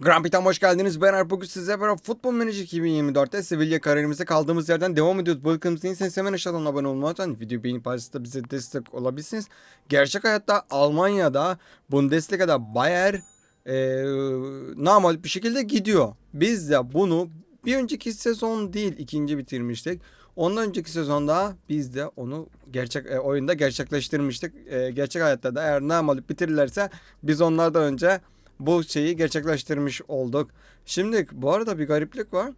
Grand Prix'ten hoş geldiniz. Ben Alp bugün size beraber Futbol Manager 2024'te Sevilla kariyerimize kaldığımız yerden devam ediyoruz. Bu ülkemiz değilseniz hemen aşağıdan abone olmayı unutmayın. Videoyu beğenip paylaşıp bize destek olabilirsiniz. Gerçek hayatta Almanya'da Bundesliga'da Bayer e, namal bir şekilde gidiyor. Biz de bunu bir önceki sezon değil ikinci bitirmiştik. Ondan önceki sezonda biz de onu gerçek e, oyunda gerçekleştirmiştik. E, gerçek hayatta da eğer namal bitirirlerse biz onlardan önce bu şeyi gerçekleştirmiş olduk. Şimdi bu arada bir gariplik var.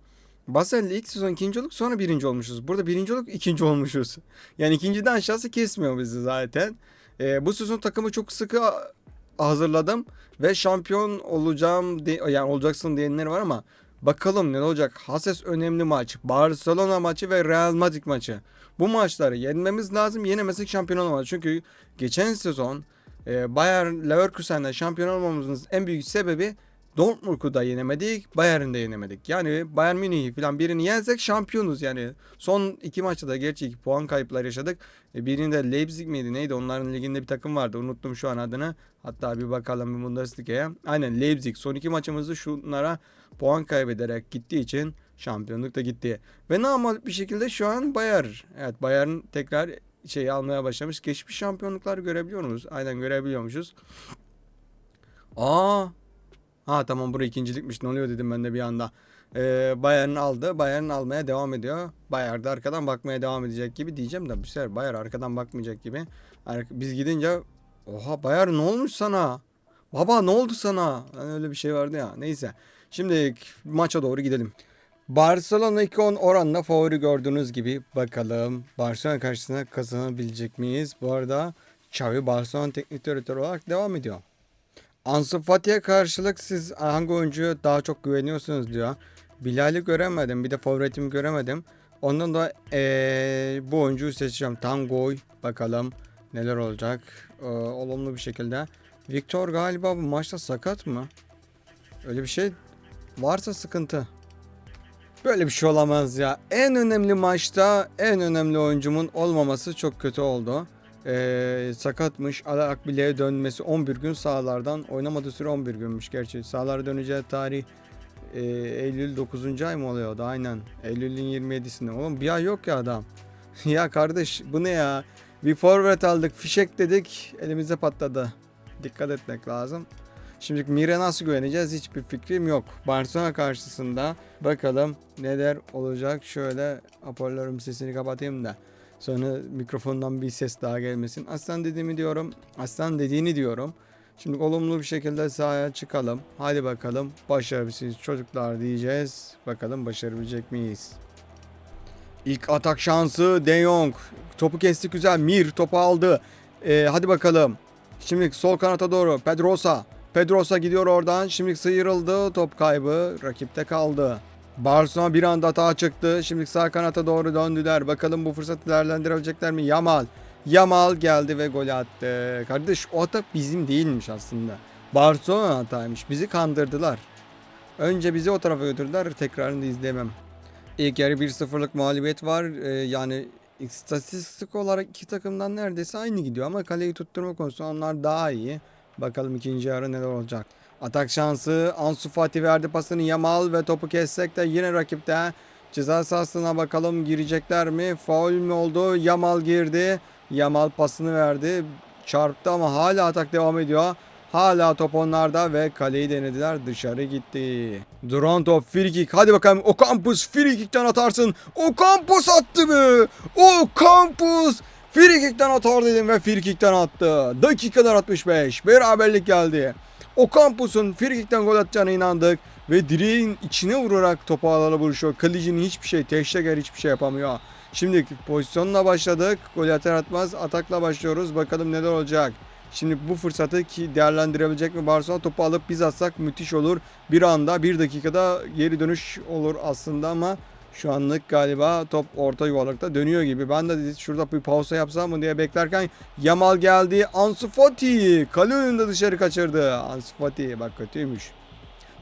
Basel'le ilk sezon ikinci olduk sonra birinci olmuşuz. Burada birinci olduk ikinci olmuşuz. Yani ikinciden aşağısı kesmiyor bizi zaten. Ee, bu sezon takımı çok sıkı hazırladım. Ve şampiyon olacağım de- yani olacaksın diyenler var ama bakalım ne olacak. Hases önemli maç. Barcelona maçı ve Real Madrid maçı. Bu maçları yenmemiz lazım. Yenemezsek şampiyon olamayız. Çünkü geçen sezon e, Bayer Leverkusen'de şampiyon olmamızın en büyük sebebi Dortmund'u da yenemedik, Bayern'i de yenemedik. Yani Bayern Münih'i falan birini yensek şampiyonuz yani. Son iki maçta da gerçi iki puan kayıpları yaşadık. E, birinde Leipzig miydi neydi? Onların liginde bir takım vardı. Unuttum şu an adını. Hatta bir bakalım bir Bundesliga'ya. Aynen Leipzig. Son iki maçımızı şunlara puan kaybederek gittiği için şampiyonluk da gitti. Ve normal bir şekilde şu an Bayer. Evet Bayern tekrar şeyi almaya başlamış. Geçmiş şampiyonluklar görebiliyoruz. Aynen görebiliyormuşuz. Aa. Ha tamam burası ikincilikmiş. Ne oluyor dedim ben de bir anda. Ee, Bayern aldı. Bayern almaya devam ediyor. Bayer de arkadan bakmaya devam edecek gibi diyeceğim de bu sefer Bayer arkadan bakmayacak gibi. Ar- Biz gidince oha Bayer ne olmuş sana? Baba ne oldu sana? Yani öyle bir şey vardı ya. Neyse. Şimdi maça doğru gidelim. Barcelona 2-10 oranla favori gördüğünüz gibi bakalım Barcelona karşısında kazanabilecek miyiz? Bu arada Xavi Barcelona teknik direktör olarak devam ediyor. Ansu Fati'ye karşılık siz hangi oyuncuya daha çok güveniyorsunuz diyor. Bilal'i göremedim bir de favoritimi göremedim. Ondan da eee, bu oyuncuyu seçeceğim. Tangoy bakalım neler olacak. Ee, olumlu bir şekilde. Victor galiba bu maçta sakat mı? Öyle bir şey varsa sıkıntı. Böyle bir şey olamaz ya. En önemli maçta en önemli oyuncumun olmaması çok kötü oldu. Ee, sakatmış. Ala Akbile'ye dönmesi 11 gün sahalardan. Oynamadığı süre 11 günmüş gerçi. Sahalara döneceği tarih e, Eylül 9. ay mı oluyordu? Aynen. Eylül'ün 27'sinde. Oğlum bir ay yok ya adam. ya kardeş bu ne ya? Bir forvet aldık. Fişek dedik. Elimizde patladı. Dikkat etmek lazım. Şimdi Mire nasıl güveneceğiz hiçbir fikrim yok. Barcelona karşısında bakalım neler olacak. Şöyle hoparlörüm sesini kapatayım da. Sonra mikrofondan bir ses daha gelmesin. Aslan dediğimi diyorum. Aslan dediğini diyorum. Şimdi olumlu bir şekilde sahaya çıkalım. Hadi bakalım başarabilirsiniz çocuklar diyeceğiz. Bakalım başarabilecek miyiz? İlk atak şansı De Jong. Topu kesti güzel. Mir topu aldı. Ee, hadi bakalım. Şimdi sol kanata doğru Pedrosa. Pedrosa gidiyor oradan. Şimdi sıyrıldı. Top kaybı. Rakipte kaldı. Barcelona bir anda atağa çıktı. Şimdi sağ kanata doğru döndüler. Bakalım bu fırsatı değerlendirebilecekler mi? Yamal. Yamal geldi ve gol attı. Kardeş o atak bizim değilmiş aslında. Barcelona hataymış. Bizi kandırdılar. Önce bizi o tarafa götürdüler. Tekrarını da izlemem. İlk yarı 1-0'lık mağlubiyet var. Ee, yani istatistik olarak iki takımdan neredeyse aynı gidiyor ama kaleyi tutturma konusunda onlar daha iyi. Bakalım ikinci yarı neler olacak. Atak şansı Ansu Fati verdi pasını Yamal ve topu kessek de yine rakipte. Ceza sahasına bakalım girecekler mi? Faul mü oldu? Yamal girdi. Yamal pasını verdi. Çarptı ama hala atak devam ediyor. Hala top onlarda ve kaleyi denediler dışarı gitti. Duran top free kick. Hadi bakalım Ocampos free kickten atarsın. Ocampos attı mı? Ocampos free kickten atar dedim ve free kickten attı. Dakikalar 65. Beraberlik geldi. Ocampos'un free kickten gol atacağına inandık. Ve direğin içine vurarak topu alana vuruşuyor. Kalecinin hiçbir şey, Teşteger hiçbir şey yapamıyor. Şimdi pozisyonla başladık. Gol atar atmaz atakla başlıyoruz. Bakalım neler olacak. Şimdi bu fırsatı ki değerlendirebilecek mi Barcelona topu alıp biz atsak müthiş olur. Bir anda bir dakikada geri dönüş olur aslında ama şu anlık galiba top orta yuvarlakta dönüyor gibi. Ben de şurada bir pausa yapsam mı diye beklerken Yamal geldi. Ansu Fati kale önünde dışarı kaçırdı. Ansu Fati bak kötüymüş.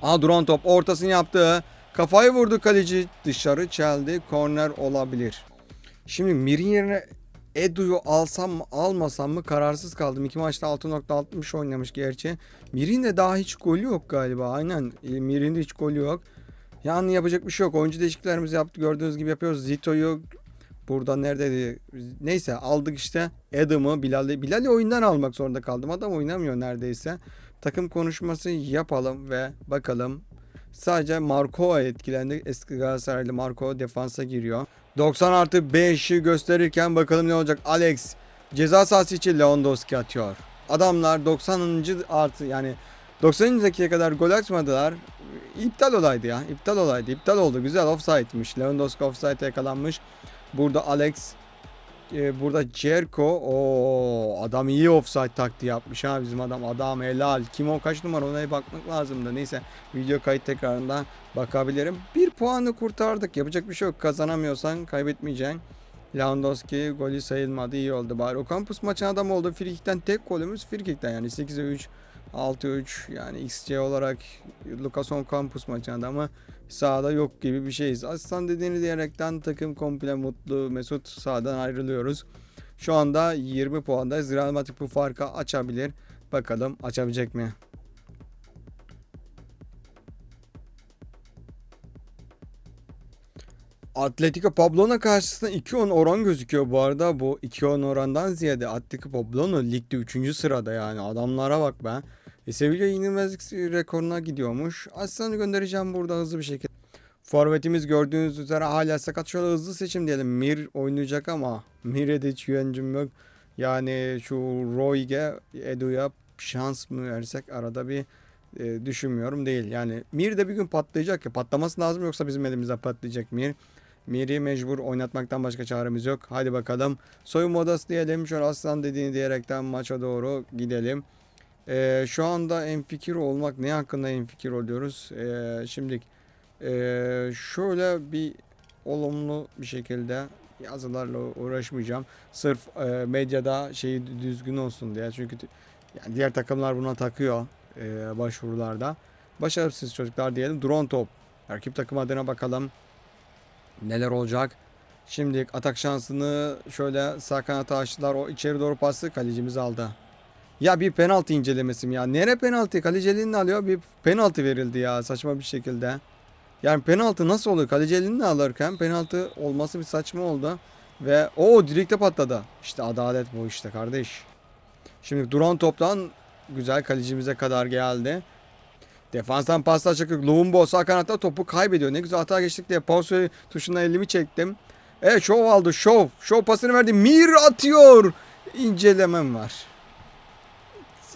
Aha duran top ortasını yaptı. Kafayı vurdu kaleci dışarı çeldi. Korner olabilir. Şimdi Mir'in yerine Edu'yu alsam mı almasam mı kararsız kaldım. İki maçta 6.60 oynamış gerçi. Mir'in de daha hiç golü yok galiba. Aynen. E, Mir'in de hiç golü yok. Yani yapacak bir şey yok. Oyuncu değişikliklerimizi yaptık. Gördüğünüz gibi yapıyoruz. Zito'yu burada neredeydi? Neyse aldık işte. Adam'ı Bilal'i Bilal'i oyundan almak zorunda kaldım. Adam oynamıyor neredeyse. Takım konuşması yapalım ve bakalım. Sadece Marco etkilendi. Eski Galatasaraylı Marco defansa giriyor. 90 artı 5'i gösterirken bakalım ne olacak. Alex ceza sahası için Lewandowski atıyor. Adamlar 90. artı yani 90. dakikaya kadar gol atmadılar. İptal olaydı ya. İptal olaydı. İptal oldu. Güzel offside'miş. Lewandowski offside'e yakalanmış. Burada Alex e, burada Cerko o adam iyi offside taktiği yapmış ha bizim adam. Adam helal. Kim o? Kaç numara? Ona bakmak lazım da. Neyse video kayıt tekrarında bakabilirim. Bir puanı kurtardık. Yapacak bir şey yok. Kazanamıyorsan kaybetmeyeceksin. Lewandowski golü sayılmadı. İyi oldu bari. O kampus maçın adam oldu. Frikikten tek golümüz frikikten yani 8'e 3 6-3 yani XC olarak Lucas on kampus maçı adamı sahada yok gibi bir şeyiz. Aslan dediğini diyerekten takım komple mutlu Mesut sahadan ayrılıyoruz. Şu anda 20 puandayız. Real Madrid bu farkı açabilir. Bakalım açabilecek mi? Atletico Pablona karşısında 2-10 oran gözüküyor bu arada. Bu 2-10 orandan ziyade Atletico Pablona ligde 3. sırada yani. Adamlara bak be. E, Sevilla yenilmezlik rekoruna gidiyormuş. Aslan'ı göndereceğim burada hızlı bir şekilde. Forvetimiz gördüğünüz üzere hala sakat. Şöyle hızlı seçim diyelim. Mir oynayacak ama Mir'e de hiç güvencim yok. Yani şu Royge, Edu'ya şans mı versek arada bir e, düşünmüyorum değil. Yani Mir de bir gün patlayacak ya. Patlaması lazım yoksa bizim elimizde patlayacak Mir. Mir'i mecbur oynatmaktan başka çaremiz yok. Hadi bakalım. Soyunma odası diyelim. Şöyle aslan dediğini diyerekten maça doğru gidelim. Ee, şu anda en fikir olmak ne hakkında en fikir oluyoruz? Ee, şimdi e, şöyle bir olumlu bir şekilde yazılarla uğraşmayacağım. Sırf e, medyada şeyi düzgün olsun diye. Çünkü yani diğer takımlar buna takıyor e, başvurularda. Başarısız çocuklar diyelim. Drone top. Rakip takım adına bakalım neler olacak. Şimdi atak şansını şöyle sağ kanata açtılar. O içeri doğru pası kalecimiz aldı. Ya bir penaltı incelemesim ya. Nere penaltı? Kaleci elini alıyor. Bir penaltı verildi ya saçma bir şekilde. Yani penaltı nasıl oluyor? Kaleci elini alırken penaltı olması bir saçma oldu. Ve o direkte patladı. İşte adalet bu işte kardeş. Şimdi duran toptan güzel kalecimize kadar geldi. Defanstan pasla çıkıp Lumbo sağ kanatta topu kaybediyor. Ne güzel hata geçtik diye pause tuşuna elimi çektim. Evet şov aldı şov. Şov pasını verdi. Mir atıyor. İncelemem var.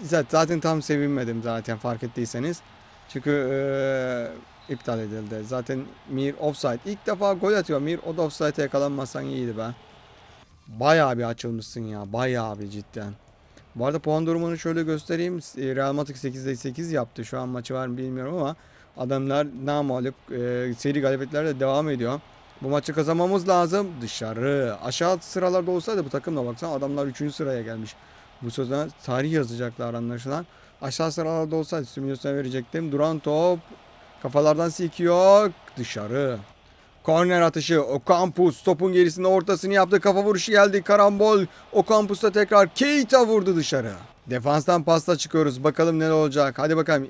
Zaten tam sevinmedim zaten fark ettiyseniz. Çünkü ee, iptal edildi. Zaten Mir offside. İlk defa gol atıyor Mir. O da offside'e yakalanmasan iyiydi be. Bayağı bir açılmışsın ya. Bayağı bir cidden. Bu arada puan durumunu şöyle göstereyim. Real Madrid 8'de 8 yaptı. Şu an maçı var mı bilmiyorum ama adamlar namalup e, seri galibiyetlerle devam ediyor. Bu maçı kazanmamız lazım. Dışarı. Aşağı sıralarda olsaydı bu takımla baksana adamlar 3. sıraya gelmiş. Bu sözden tarih yazacaklar anlaşılan. Aşağı sıralarda olsaydı simülasyona verecektim. Duran top. Kafalardan sekiyor. Dışarı. Korner atışı. Ocampus topun gerisinde ortasını yaptı. Kafa vuruşu geldi. Karambol. Ocampus'ta tekrar Keita vurdu dışarı. Defanstan pasta çıkıyoruz. Bakalım ne olacak. Hadi bakalım.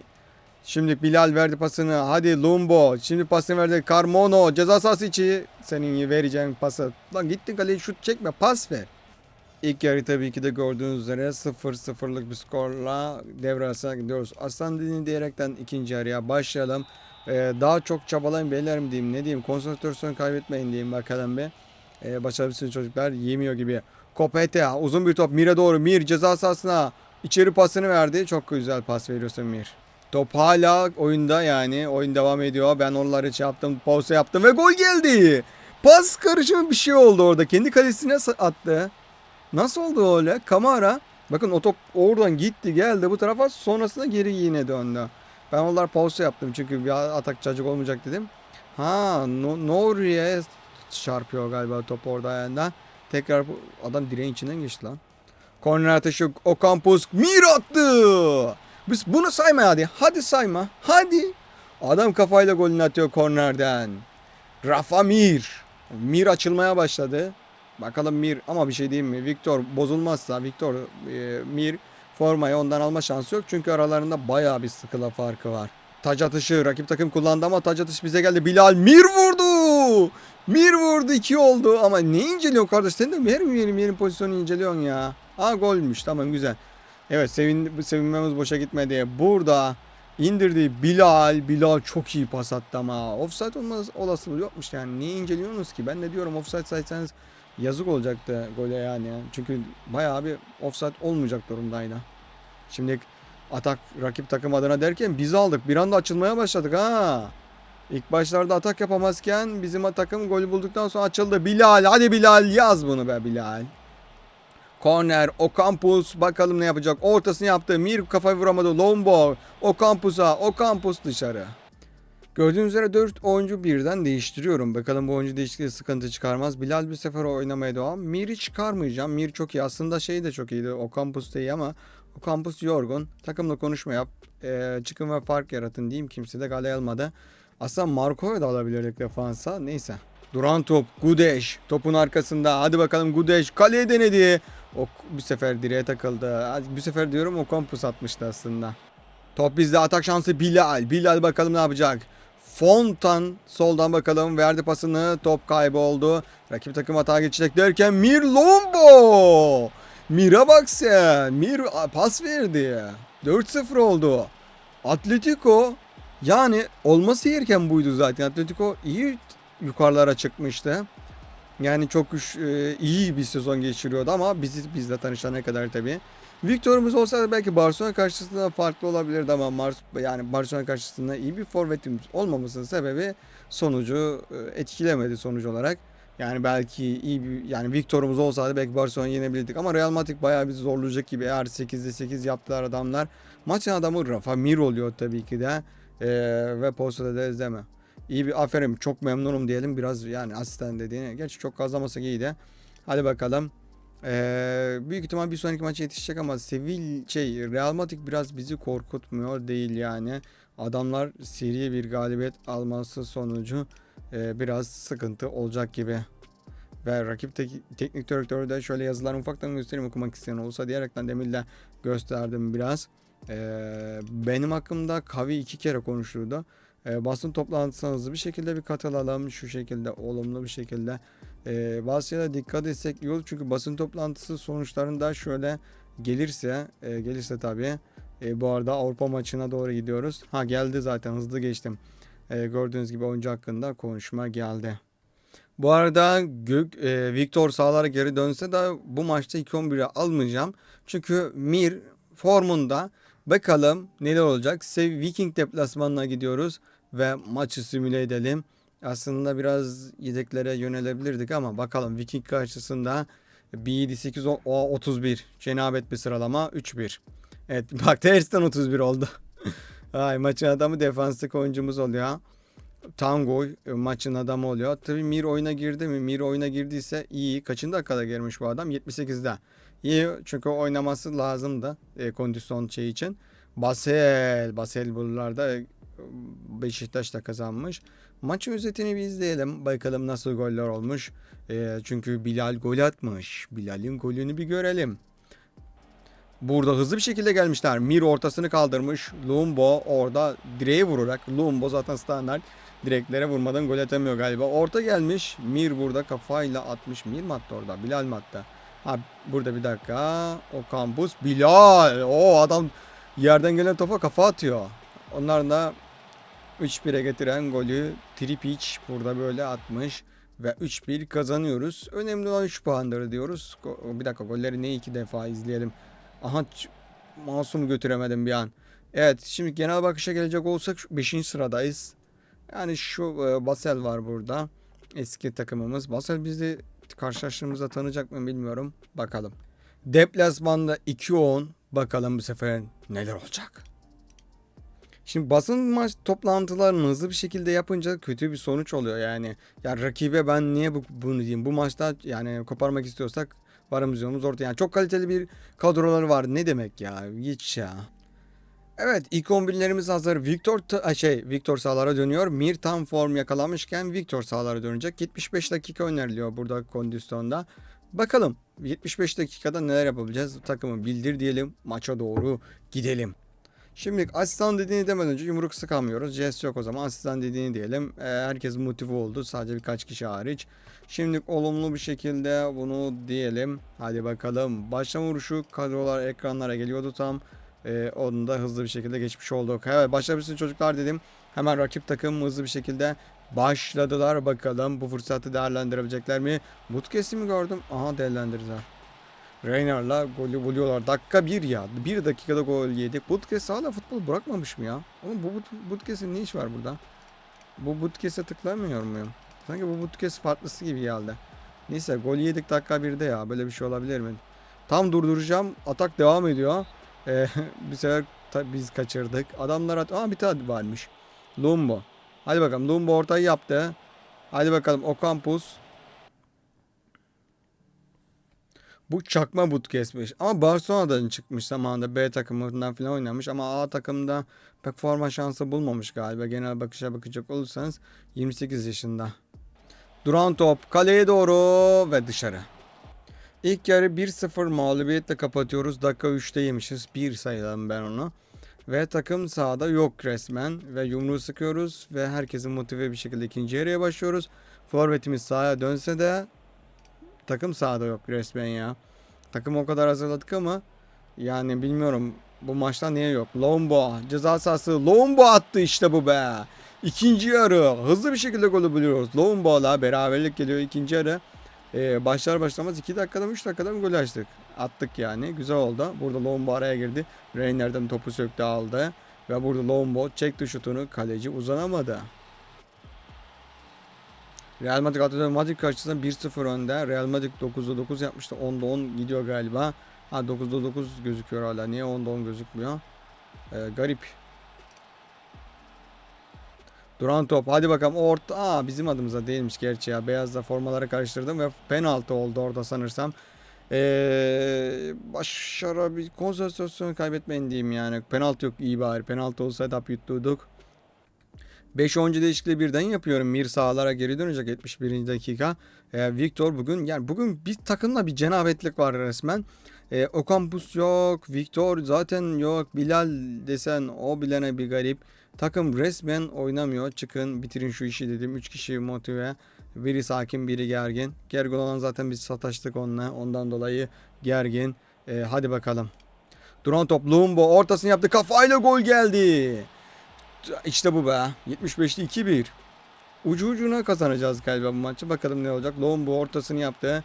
Şimdi Bilal verdi pasını. Hadi Lumbo. Şimdi pasını verdi. Carmono. Ceza sahası içi. Senin vereceğin pası. Lan gittin kaleye şut çekme. Pas ver. İlk yarı tabii ki de gördüğünüz üzere 0-0'lık bir skorla devre arasına gidiyoruz. Aslan dediğini diyerekten ikinci yarıya başlayalım. Ee, daha çok çabalayın beyler mi diyeyim ne diyeyim konsantrasyon kaybetmeyin diyeyim bakalım bir. Ee, başarabilirsiniz çocuklar yemiyor gibi. Kopete uzun bir top Mir'e doğru Mir ceza sahasına içeri pasını verdi. Çok güzel pas veriyorsun Mir. Top hala oyunda yani oyun devam ediyor. Ben onları şey yaptım pause yaptım ve gol geldi. Pas karışımı bir şey oldu orada. Kendi kalesine attı. Nasıl oldu öyle? Kamara. Bakın o top oradan gitti geldi bu tarafa sonrasında geri yine döndü. Ben onlar pause yaptım çünkü bir atak cacık olmayacak dedim. Ha no, Nori'ye çarpıyor galiba top orada ayağından. Tekrar adam direğin içinden geçti lan. Korner atışı Ocampus Mir attı. Biz bunu sayma hadi. Hadi sayma. Hadi. Adam kafayla golünü atıyor kornerden. Rafa Mir. Mir açılmaya başladı. Bakalım Mir ama bir şey diyeyim mi? Victor bozulmazsa Victor e, Mir formayı ondan alma şansı yok. Çünkü aralarında bayağı bir sıkıla farkı var. Taç atışı rakip takım kullandı ama taç atışı bize geldi. Bilal Mir vurdu. Mir vurdu 2 oldu ama ne inceliyorsun kardeş? Sen de her yerin yerin pozisyonu inceliyorsun ya. Aa golmüş tamam güzel. Evet sevin, sevinmemiz boşa gitmedi. Burada indirdi Bilal. Bilal çok iyi pas attı ama offside olmaz olasılığı yokmuş yani. Niye inceliyorsunuz ki? Ben de diyorum offside saysanız yazık olacaktı gole yani. Çünkü bayağı bir offside olmayacak durumdaydı. Şimdi atak rakip takım adına derken biz aldık. Bir anda açılmaya başladık ha. İlk başlarda atak yapamazken bizim takım golü bulduktan sonra açıldı. Bilal hadi Bilal yaz bunu be Bilal. Korner, Ocampus bakalım ne yapacak. Ortasını yaptı. Mir kafayı vuramadı. Lombo, Ocampus'a, Ocampus dışarı. Gördüğünüz üzere 4 oyuncu birden değiştiriyorum. Bakalım bu oyuncu değişikliği sıkıntı çıkarmaz. Bilal bir sefer oynamaya devam. Mir'i çıkarmayacağım. Mir çok iyi. Aslında şey de çok iyiydi. Ocampus da iyi ama Ocampus yorgun. Takımla konuşma yap. Ee, çıkın ve fark yaratın diyeyim. Kimse de gale almadı. Aslında Marco'yu da alabilirdik defansa. Neyse. Duran top. Gudeş. Topun arkasında. Hadi bakalım Gudeş. Kaleye denedi. O bir sefer direğe takıldı. Bir sefer diyorum o kampus atmıştı aslında. Top bizde atak şansı Bilal. Bilal bakalım ne yapacak. Fontan soldan bakalım verdi pasını. Top kayboldu. Rakip takım hata geçecek derken Mir Lombo. Mir'e bak sen. Mir pas verdi. 4-0 oldu. Atletico yani olması gereken buydu zaten. Atletico iyi yukarılara çıkmıştı. Yani çok e, iyi bir sezon geçiriyordu ama bizi bizle tanışana kadar tabii. Victor'umuz olsaydı belki Barcelona karşısında farklı olabilirdi ama Mars yani Barcelona karşısında iyi bir forvetimiz olmamasının sebebi sonucu e, etkilemedi sonuç olarak. Yani belki iyi bir yani Victor'umuz olsaydı belki Barcelona'yı yenebilirdik ama Real Madrid bayağı bizi zorlayacak gibi. Eğer 8'de 8 yaptılar adamlar. Maçın adamı Rafa Mir oluyor tabii ki de. E, ve postada da izleme. İyi bir aferin çok memnunum diyelim biraz yani asistan dediğine. Gerçi çok kazlamasak iyiydi. Hadi bakalım. Ee, büyük ihtimal bir sonraki maça yetişecek ama Sevil şey Real Madrid biraz bizi korkutmuyor değil yani. Adamlar seri bir galibiyet alması sonucu e, biraz sıkıntı olacak gibi. Ve rakip tek- teknik direktörü de şöyle yazılarını ufaktan göstereyim okumak isteyen olsa diyerekten Demir'le gösterdim biraz. Ee, benim hakkımda Kavi iki kere konuşuldu. Ee, basın toplantısına hızlı bir şekilde bir katılalım. Şu şekilde olumlu bir şekilde. Ee, bazı şeylere dikkat etsek iyi olur. Çünkü basın toplantısı sonuçlarında şöyle gelirse e, gelirse tabii. E, bu arada Avrupa maçına doğru gidiyoruz. Ha geldi zaten hızlı geçtim. E, gördüğünüz gibi oyuncu hakkında konuşma geldi. Bu arada Gök, e, Victor sahalara geri dönse de bu maçta 2-11'e almayacağım. Çünkü Mir formunda bakalım neler olacak. Viking deplasmanına gidiyoruz ve maçı simüle edelim. Aslında biraz yedeklere yönelebilirdik ama bakalım Viking karşısında 1 7 8 o 31 cenabet bir sıralama 3-1. Evet bak tersten 31 oldu. Ay maçın adamı defanslık oyuncumuz oluyor. Tango e, maçın adamı oluyor. Tabii Mir oyuna girdi mi? Mir oyuna girdiyse iyi. Kaçıncı dakikada girmiş bu adam? 78'de. İyi çünkü oynaması lazımdı e, kondisyon şey için. Basel, Basel buralarda e, Beşiktaş da kazanmış. Maçın özetini bir izleyelim. Bakalım nasıl goller olmuş. E, çünkü Bilal gol atmış. Bilal'in golünü bir görelim. Burada hızlı bir şekilde gelmişler. Mir ortasını kaldırmış. Lumbo orada direğe vurarak. Lumbo zaten standart direklere vurmadan gol atamıyor galiba. Orta gelmiş. Mir burada kafayla atmış. Mir mi attı orada? Bilal mi attı? Ha burada bir dakika. O kampus. Bilal. O adam yerden gelen topa kafa atıyor. Onlar da 3-1'e getiren golü Tripic burada böyle atmış. Ve 3-1 kazanıyoruz. Önemli olan 3 puanları diyoruz. Bir dakika golleri ne iki defa izleyelim. Aha mouse'umu götüremedim bir an. Evet şimdi genel bakışa gelecek olsak 5. sıradayız. Yani şu e, Basel var burada. Eski takımımız. Basel bizi karşılaştığımızda tanıyacak mı bilmiyorum. Bakalım. Deplasmanda 2-10. Bakalım bu sefer neler olacak. Şimdi basın maç toplantılarını hızlı bir şekilde yapınca kötü bir sonuç oluyor yani. Ya rakibe ben niye bu, bunu diyeyim? Bu maçta yani koparmak istiyorsak varımız yolumuz ortaya. Yani çok kaliteli bir kadroları var. Ne demek ya? Hiç ya. Evet ilk 11'lerimiz hazır. Victor şey Victor sahalara dönüyor. Mir tam form yakalamışken Victor sahalara dönecek. 75 dakika öneriliyor burada kondisyonda. Bakalım 75 dakikada neler yapabileceğiz? Takımı bildir diyelim. Maça doğru gidelim. Şimdi asistan dediğini demeden önce yumruk sıkamıyoruz. Jest yok o zaman asistan dediğini diyelim. Ee, herkes motive oldu. Sadece birkaç kişi hariç. Şimdi olumlu bir şekilde bunu diyelim. Hadi bakalım. Başlama vuruşu kadrolar ekranlara geliyordu tam. Ee, onu da hızlı bir şekilde geçmiş olduk. Evet başlayabilirsiniz çocuklar dedim. Hemen rakip takım hızlı bir şekilde başladılar. Bakalım bu fırsatı değerlendirebilecekler mi? Butkes'i mi gördüm? Aha değerlendirdiler. Reyner'la golü buluyorlar. Dakika 1 ya. 1 dakikada gol yedik. Butkes hala futbol bırakmamış mı ya? Oğlum bu But- Butkes'in ne iş var burada? Bu Butkes'e tıklamıyor muyum? Sanki bu Butkes farklısı gibi geldi. Neyse gol yedik dakika 1'de ya. Böyle bir şey olabilir mi? Tam durduracağım. Atak devam ediyor. Ee, bir sefer biz kaçırdık. Adamlar at Aa bir tane varmış. Lumbo. Hadi bakalım. Lumbo ortayı yaptı. Hadi bakalım. Ocampus. Bu çakma but kesmiş. Ama Barcelona'dan çıkmış zamanında B takımından falan oynamış ama A takımda pek forma şansı bulmamış galiba. Genel bakışa bakacak olursanız 28 yaşında. Duran top kaleye doğru ve dışarı. İlk yarı 1-0 mağlubiyetle kapatıyoruz. Dakika 3'te yemişiz. 1 sayalım ben onu. Ve takım sahada yok resmen. Ve yumruğu sıkıyoruz. Ve herkesin motive bir şekilde ikinci yarıya başlıyoruz. Forvetimiz sahaya dönse de takım sahada yok resmen ya. Takım o kadar hazırladık ama yani bilmiyorum bu maçta niye yok. Lombo ceza sahası Lombo attı işte bu be. İkinci yarı hızlı bir şekilde golü buluyoruz. Lombo'la beraberlik geliyor ikinci yarı. Ee, başlar başlamaz 2 dakikada mı 3 dakikada mı gol açtık. Attık yani. Güzel oldu. Burada Lombo araya girdi. Reyner'den topu söktü aldı. Ve burada Lombo çekti şutunu. Kaleci uzanamadı. Real Madrid Atletico Madrid karşısında 1-0 önde. Real Madrid 9'da 9 yapmıştı. 10'da 10 gidiyor galiba. Ha 9'da 9 gözüküyor hala. Niye 10'da 10 gözükmüyor? Ee, garip. Duran top. Hadi bakalım. Orta. Aa bizim adımıza değilmiş gerçi ya. Beyazla formaları karıştırdım ve penaltı oldu orada sanırsam. Ee, başara bir konsantrasyon kaybetmeyin diyeyim yani. Penaltı yok iyi bari. Penaltı olsaydı hap yutturduk. 5 oyuncu değişikliği birden yapıyorum. Mir sahalara geri dönecek 71. dakika. Ee, Victor bugün yani bugün bir takımla bir cenabetlik var resmen. Ee, Ocampus yok, Victor zaten yok, Bilal desen o bilene bir garip. Takım resmen oynamıyor. Çıkın bitirin şu işi dedim. 3 kişi motive. Biri sakin biri gergin. Gergin olan zaten biz sataştık onunla. Ondan dolayı gergin. Ee, hadi bakalım. Duran top Lumbo ortasını yaptı. Kafayla gol geldi. İşte bu be. 75'te 2-1. Ucu ucuna kazanacağız galiba bu maçı. Bakalım ne olacak. Lombo ortasını yaptı.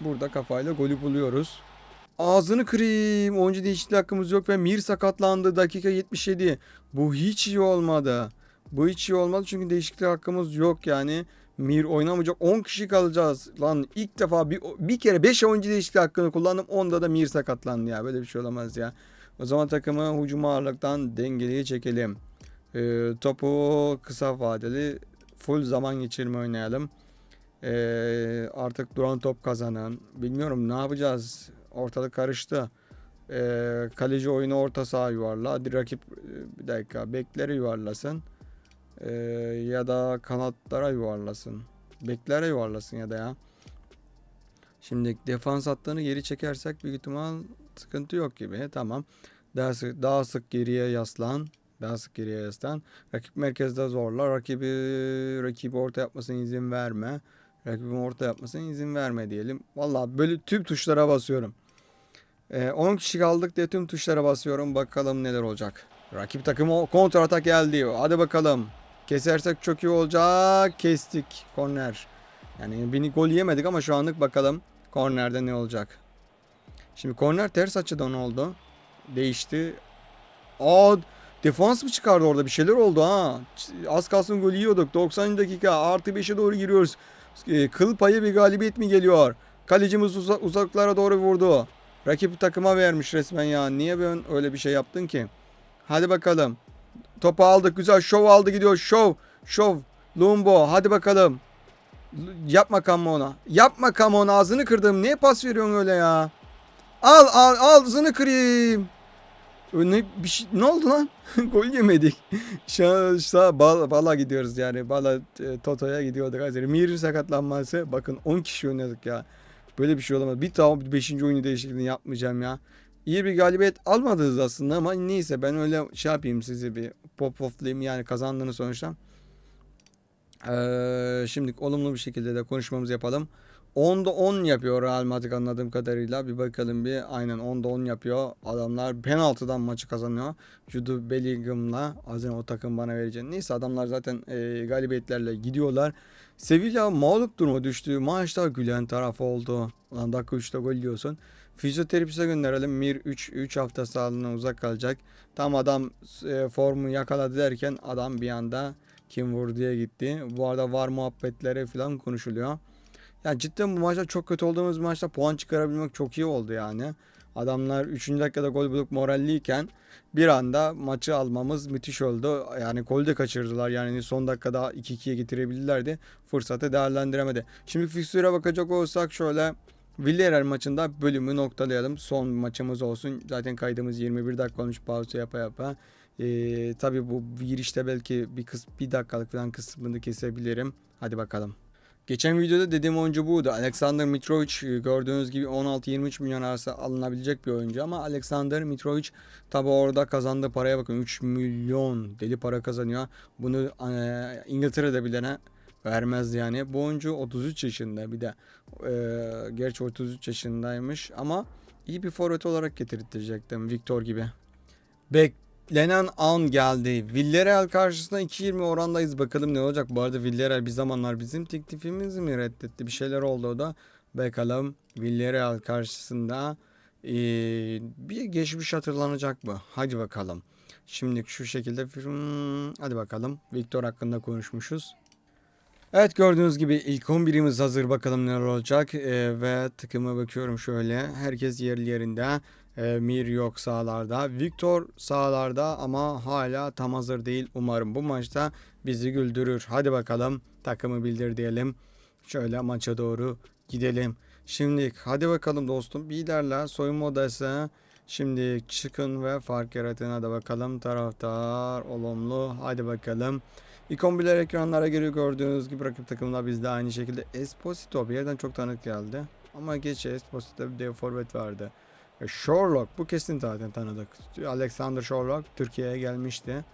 Burada kafayla golü buluyoruz. Ağzını kırayım. Oyuncu değişikliği hakkımız yok ve Mir sakatlandı. Dakika 77. Bu hiç iyi olmadı. Bu hiç iyi olmadı çünkü değişiklik hakkımız yok yani. Mir oynamayacak. 10 kişi kalacağız. Lan ilk defa bir, bir kere 5 oyuncu değişikliği hakkını kullandım. Onda da Mir sakatlandı ya. Böyle bir şey olamaz ya. O zaman takımı hücum ağırlıktan dengeliye çekelim. Ee, topu kısa vadeli full zaman geçirme oynayalım. Ee, artık duran top kazanan. Bilmiyorum ne yapacağız. Ortalık karıştı. Ee, kaleci oyunu orta saha yuvarla. Hadi rakip e, bir dakika bekleri yuvarlasın. Ee, ya da kanatlara yuvarlasın. Beklere yuvarlasın ya da ya. Şimdi defans hattını geri çekersek büyük ihtimal sıkıntı yok gibi. Tamam. Daha sık, daha sık geriye yaslan. Daha sık geriye yaslan. Rakip merkezde zorla. Rakibi rakibi orta yapmasına izin verme. Rakibin orta yapmasına izin verme diyelim. Vallahi böyle tüm tuşlara basıyorum. Ee, 10 kişi kaldık diye tüm tuşlara basıyorum. Bakalım neler olacak. Rakip takım kontra atak geldi. Hadi bakalım. Kesersek çok iyi olacak. Kestik. Korner. Yani beni gol yemedik ama şu anlık bakalım kornerde ne olacak. Şimdi korner ters açıdan oldu. Değişti. Aa defans mı çıkardı orada? Bir şeyler oldu ha. Az kalsın gol yiyorduk. 90 dakika artı 5'e doğru giriyoruz. Ee, Kıl payı bir galibiyet mi geliyor? Kalecimiz uza- uzaklara doğru vurdu. Rakip takıma vermiş resmen ya. Niye ben öyle bir şey yaptın ki? Hadi bakalım. Topu aldık güzel. Şov aldı gidiyor. Şov. Şov. Lumbo. Hadi bakalım. Yapma Kamona. Yapma Kamona. Ağzını kırdım. Niye pas veriyorsun öyle ya? Al al ağzını kırayım. Ne, bir şey, ne oldu lan? Gol yemedik. Şu an şu bal, bala gidiyoruz yani. Bala e, Toto'ya gidiyorduk. Hazır. Mir sakatlanması. Bakın 10 kişi oynadık ya. Böyle bir şey olamaz. Bir tamam 5. oyunu değişikliğini yapmayacağım ya. İyi bir galibiyet almadınız aslında ama neyse ben öyle şey yapayım size bir pop poplayayım yani kazandığını sonuçta. Ee, şimdi olumlu bir şekilde de konuşmamızı yapalım. 10'da 10 yapıyor Real Madrid anladığım kadarıyla. Bir bakalım bir. Aynen 10'da 10 yapıyor. Adamlar penaltıdan maçı kazanıyor. Jude Bellingham'la. Azine o takım bana vereceğini. Neyse adamlar zaten e, galibiyetlerle gidiyorlar. Sevilla mağlup duruma düştü. Maçta gülen taraf oldu. Lan dakika 3'te gol yiyorsun. Fizyoterapiste gönderelim. Mir 3 3 hafta sağlığından uzak kalacak. Tam adam e, formu yakaladı derken adam bir anda kim vurdu diye gitti. Bu arada var muhabbetleri falan konuşuluyor. Ya cidden bu maçta çok kötü olduğumuz maçta puan çıkarabilmek çok iyi oldu yani. Adamlar 3. dakikada gol bulup moralliyken bir anda maçı almamız müthiş oldu. Yani gol de kaçırdılar. Yani son dakikada 2-2'ye getirebilirlerdi. Fırsatı değerlendiremedi. Şimdi fikstüre bakacak olursak şöyle Villarreal maçında bölümü noktalayalım. Son maçımız olsun. Zaten kaydımız 21 dakika olmuş pausa yapa yapa. Ee, tabii bu girişte belki bir, kıs bir dakikalık falan kısmını kesebilirim. Hadi bakalım. Geçen videoda dediğim oyuncu buydu. Alexander Mitrovic e, gördüğünüz gibi 16-23 milyon arası alınabilecek bir oyuncu ama Alexander Mitrovic tabi orada kazandığı paraya bakın 3 milyon deli para kazanıyor. Bunu e, İngiltere'de bilene vermez yani. Bu oyuncu 33 yaşında bir de e, gerçi 33 yaşındaymış ama iyi bir forvet olarak getirtecektim Victor gibi. Beklenen an geldi. Villarreal karşısında 2.20 orandayız. Bakalım ne olacak. Bu arada Villarreal bir zamanlar bizim teklifimizi mi reddetti? Bir şeyler oldu o da. Bakalım Villarreal karşısında ee, bir geçmiş hatırlanacak mı? Hadi bakalım. Şimdi şu şekilde hmm, hadi bakalım. Victor hakkında konuşmuşuz. Evet gördüğünüz gibi ilk 11'imiz hazır bakalım neler olacak ee, ve takıma bakıyorum şöyle herkes yerli yerinde ee, Mir yok sağlarda Victor sağlarda ama hala tam hazır değil umarım. Bu maçta bizi güldürür. Hadi bakalım takımı bildir diyelim. Şöyle maça doğru gidelim. Şimdi hadi bakalım dostum. Bir ilerle soyunma odası. Şimdi çıkın ve fark yaratığına da bakalım taraftar olumlu. Hadi bakalım. İkonbiler ekranlara geliyor gördüğünüz gibi rakip takımlar bizde aynı şekilde. Esposito bir yerden çok tanık geldi. Ama geç Esposito bir dev forvet vardı. E, Sherlock bu kesin zaten tanıdık. Alexander Sherlock Türkiye'ye gelmişti.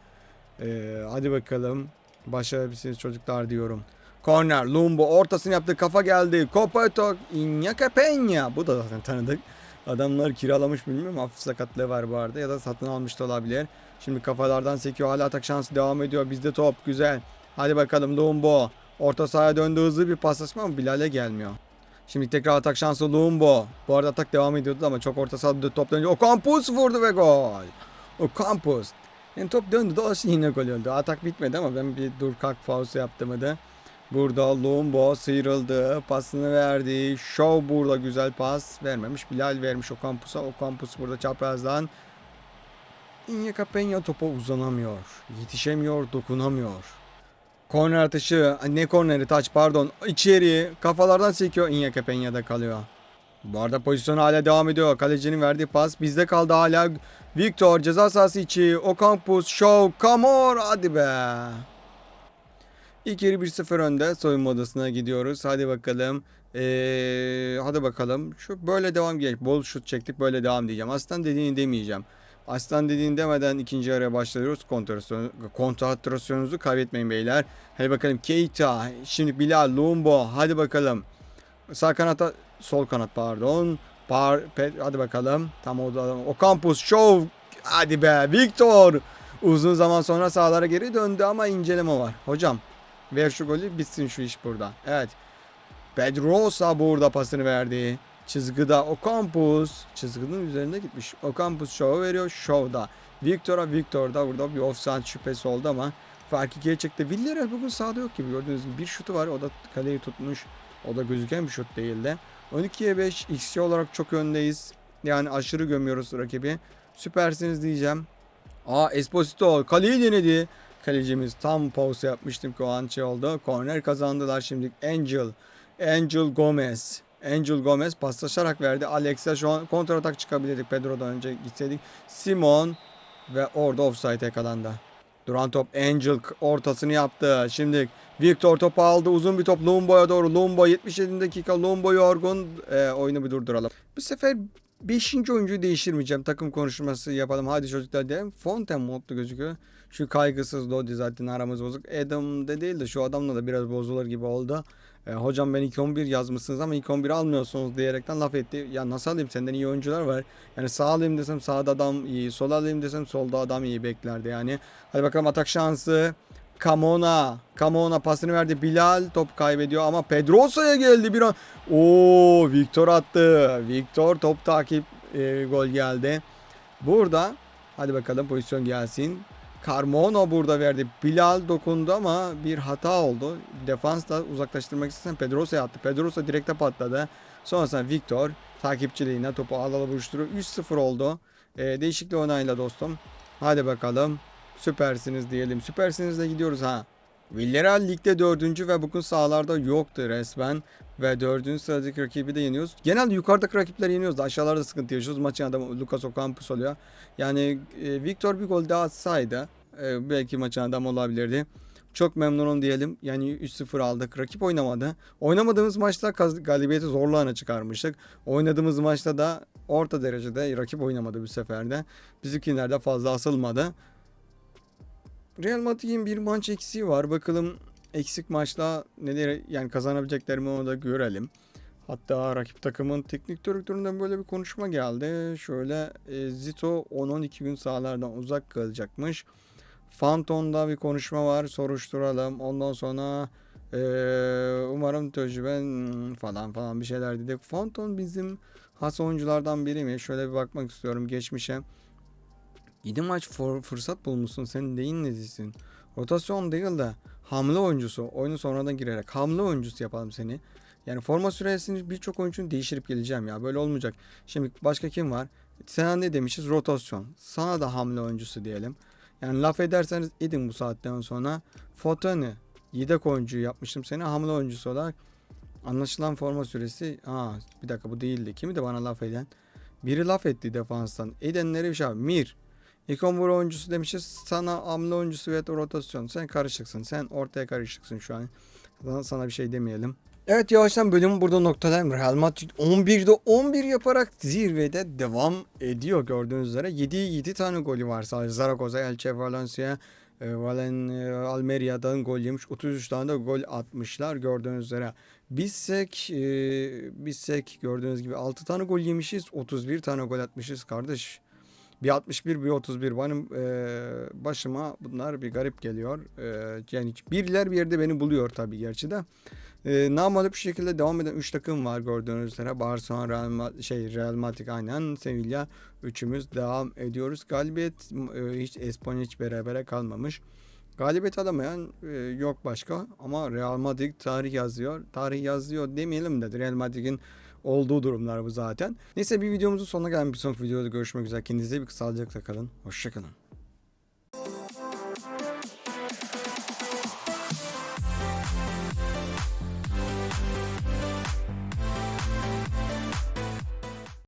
Ee, hadi bakalım başarabilirsiniz çocuklar diyorum. Corner, Lumbo ortasını yaptı kafa geldi. Copato, Iñaka Peña. Bu da zaten tanıdık. Adamlar kiralamış bilmiyorum hafif sakatlığı var bu arada ya da satın almış da olabilir. Şimdi kafalardan sekiyor hala atak şansı devam ediyor. Bizde top güzel. Hadi bakalım Lumbo. Orta sahaya döndü hızlı bir paslaşma ama Bilal'e gelmiyor. Şimdi tekrar atak şansı Lumbo. Bu arada atak devam ediyordu ama çok orta sahada top dönünce Ocampus vurdu ve gol. Ocampus. Yani top döndü dolaştı yine gol oldu. Atak bitmedi ama ben bir dur kalk pausa yaptım da. Burada Lumbo sıyrıldı. Pasını verdi. Show burada güzel pas vermemiş. Bilal vermiş o kampusa. O kampus burada çaprazdan. Iñaka Peña topa uzanamıyor. Yetişemiyor, dokunamıyor. Korner atışı, ne korneri taç pardon. İçeri kafalardan sekiyor. Iñaka Peña'da kalıyor. Bu arada pozisyon hala devam ediyor. Kalecinin verdiği pas bizde kaldı hala. Victor ceza sahası içi. O kampus, Show, Kamor hadi be. İlk yarı 1-0 önde soyunma odasına gidiyoruz. Hadi bakalım. Ee, hadi bakalım. Şu böyle devam gerek. Bol şut çektik böyle devam diyeceğim. Aslan dediğini demeyeceğim. Aslan dediğini demeden ikinci araya başlıyoruz. Konsantrasyon, konsantrasyonunuzu kaybetmeyin beyler. Hadi bakalım Keita. Şimdi Bilal, Lumbo. Hadi bakalım. Sağ kanata, sol kanat pardon. Par, pet, hadi bakalım. Tam o, o kampus show. Hadi be Victor. Uzun zaman sonra sağlara geri döndü ama inceleme var. Hocam Ver şu golü bitsin şu iş burada. Evet. Pedrosa burada pasını verdi. Çizgide Ocampus. Çizginin üzerinde gitmiş. Ocampus şova veriyor. Şovda. Victor'a Victor'da burada bir offside şüphesi oldu ama fark ikiye çıktı. Villarreal bugün sahada yok gibi gördüğünüz gibi. Bir şutu var. O da kaleyi tutmuş. O da gözüken bir şut değildi. 12'ye 5 XG olarak çok öndeyiz. Yani aşırı gömüyoruz rakibi. Süpersiniz diyeceğim. Aa Esposito kaleyi denedi. Kalecimiz tam pause yapmıştım ki o an şey oldu. Korner kazandılar şimdi. Angel. Angel Gomez. Angel Gomez paslaşarak verdi. Alex'e şu an kontratak çıkabilirdik Pedro'dan önce gitseydik. Simon Ve orada offside yakalandı. Duran top Angel ortasını yaptı. Şimdi Victor topu aldı. Uzun bir top Lumbo'ya doğru. Lumbo 77 dakika. Lumbo yorgun. Ee, oyunu bir durduralım. Bu sefer 5. oyuncuyu değiştirmeyeceğim. Takım konuşması yapalım. Hadi çocuklar diyelim. Fonten modlu gözüküyor. Şu kaygısız Lodi zaten aramız bozuk. Adam'da değil de şu adamla da biraz bozulur gibi oldu. Ee, hocam ben 2-11 yazmışsınız ama 2-11 almıyorsunuz diyerekten laf etti. Ya nasıl alayım senden iyi oyuncular var. Yani sağ alayım desem sağda adam iyi. Sol alayım desem solda adam iyi beklerdi yani. Hadi bakalım atak şansı. Camona. Camona pasını verdi. Bilal top kaybediyor ama Pedrosa'ya geldi bir an. Oo Victor attı. Victor top takip e, gol geldi. Burada hadi bakalım pozisyon gelsin. Carmona burada verdi. Bilal dokundu ama bir hata oldu. Defansla uzaklaştırmak istesen Pedrosa'ya attı. Pedrosa direkte patladı. Sonrasında Victor takipçiliğine topu alalı buluşturuyor. 3-0 oldu. E, değişiklik oynayla dostum. Hadi bakalım. Süpersiniz diyelim. Süpersiniz de gidiyoruz ha. Villarreal ligde dördüncü ve bugün sahalarda yoktu resmen. Ve dördüncü sıradaki rakibi de yeniyoruz. Genelde yukarıdaki rakipleri yeniyoruz da aşağılarda sıkıntı yaşıyoruz. Maçın adamı Lucas Ocampos oluyor. Yani e, Victor bir gol daha atsaydı e, belki maçın adamı olabilirdi. Çok memnunum diyelim. Yani 3-0 aldık. Rakip oynamadı. Oynamadığımız maçta galibiyeti zorluğuna çıkarmıştık. Oynadığımız maçta da orta derecede rakip oynamadı bu sefer de. Bizimkiler de fazla asılmadı. Real Madrid'in bir maç eksiği var. Bakalım eksik maçla neler yani kazanabilecekler mi onu da görelim. Hatta rakip takımın teknik direktöründen böyle bir konuşma geldi. Şöyle e, Zito 10-12 gün sahalardan uzak kalacakmış. Fanton'da bir konuşma var. Soruşturalım. Ondan sonra e, umarım tecrüben hmm, falan falan bir şeyler dedik. Fanton bizim has oyunculardan biri mi? Şöyle bir bakmak istiyorum geçmişe. 7 maç for- fırsat bulmuşsun. Senin neyin nezisin? Rotasyon değil de hamle oyuncusu. Oyunu sonradan girerek hamle oyuncusu yapalım seni. Yani forma süresini birçok oyuncunun değiştirip geleceğim ya. Böyle olmayacak. Şimdi başka kim var? Sen ne demişiz? Rotasyon. Sana da hamle oyuncusu diyelim. Yani laf ederseniz edin bu saatten sonra. Fotoni. Yedek oyuncuyu yapmıştım seni hamle oyuncusu olarak. Anlaşılan forma süresi. Aa bir dakika bu değildi. Kimi de bana laf eden? Biri laf etti defanstan. Edenleri bir şey var. Mir. İkonbur oyuncusu demişiz. Sana hamle oyuncusu ve rotasyon. Sen karışıksın. Sen ortaya karışıksın şu an. Sana, sana bir şey demeyelim. Evet yavaştan bölümü burada noktalayalım. Real Madrid 11'de 11 yaparak zirvede devam ediyor gördüğünüz üzere. 7 7 tane golü var sadece. Zaragoza, Elche, Valencia, e, Valen, e, Almeria'dan gol yemiş. 33 tane de gol atmışlar gördüğünüz üzere. Bizsek, e, bizsek gördüğünüz gibi 6 tane gol yemişiz. 31 tane gol atmışız kardeş. Bir 61 bir 31 benim e, başıma bunlar bir garip geliyor. E, yani birler bir yerde beni buluyor tabii gerçi de. E, namalı bir şekilde devam eden 3 takım var gördüğünüz üzere. Barcelona, Real, Ma- şey, Real Madrid aynen Sevilla üçümüz devam ediyoruz. Galibiyet e, hiç Espanya hiç berabere kalmamış. Galibiyet alamayan e, yok başka ama Real Madrid tarih yazıyor. Tarih yazıyor demeyelim de Real Madrid'in olduğu durumlar bu zaten. Neyse bir videomuzun sonuna geldik. Bir sonraki videoda görüşmek üzere. Kendinize bir sağlıcakla kalın. Hoşçakalın.